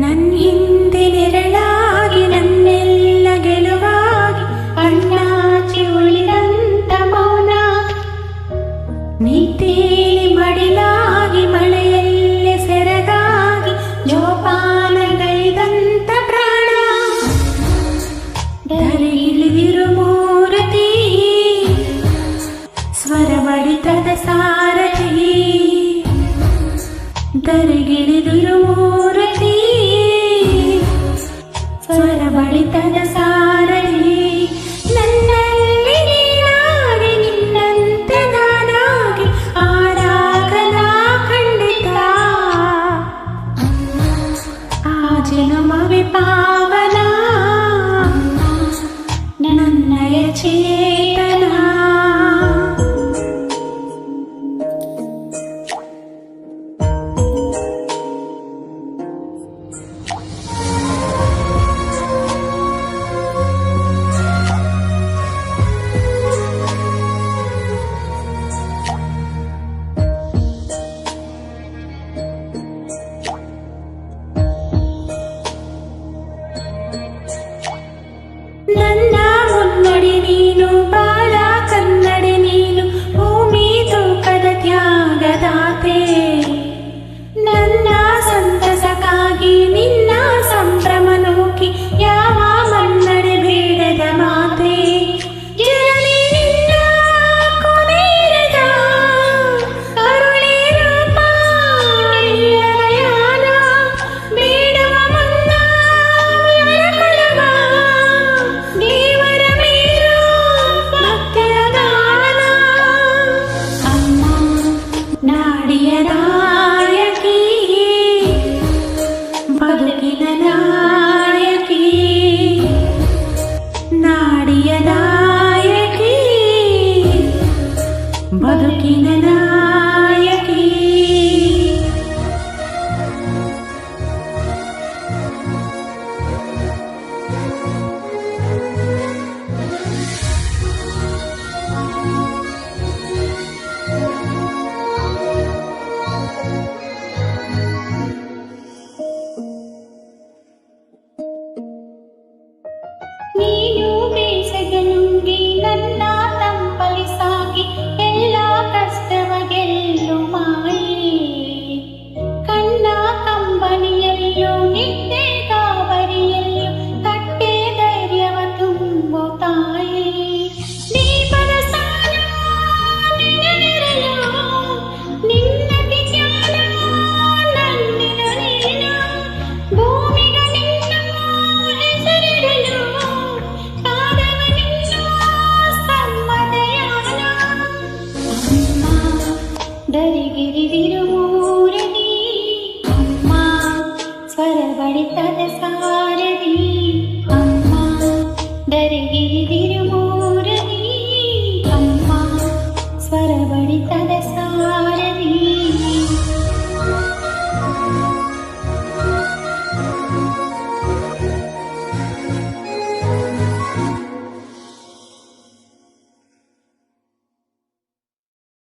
நன்கின்ற గిరిదురుమూరతి ಸ್ವರಬಡಿತದ ಸಾರಲಿ ನನ್ನಲ್ಲಿ ನೀನಾಗಿ ನಿನ್ನಂತ ನಾನಾಗಿ ಆಡಾಗಲ ಖಂಡಿತ ಆ ಜನ್ಮವೇ ಪಾವನ ನನ್ನಯ ಚೇ ಬದುಕಿನ ನಾ Te descargaré de.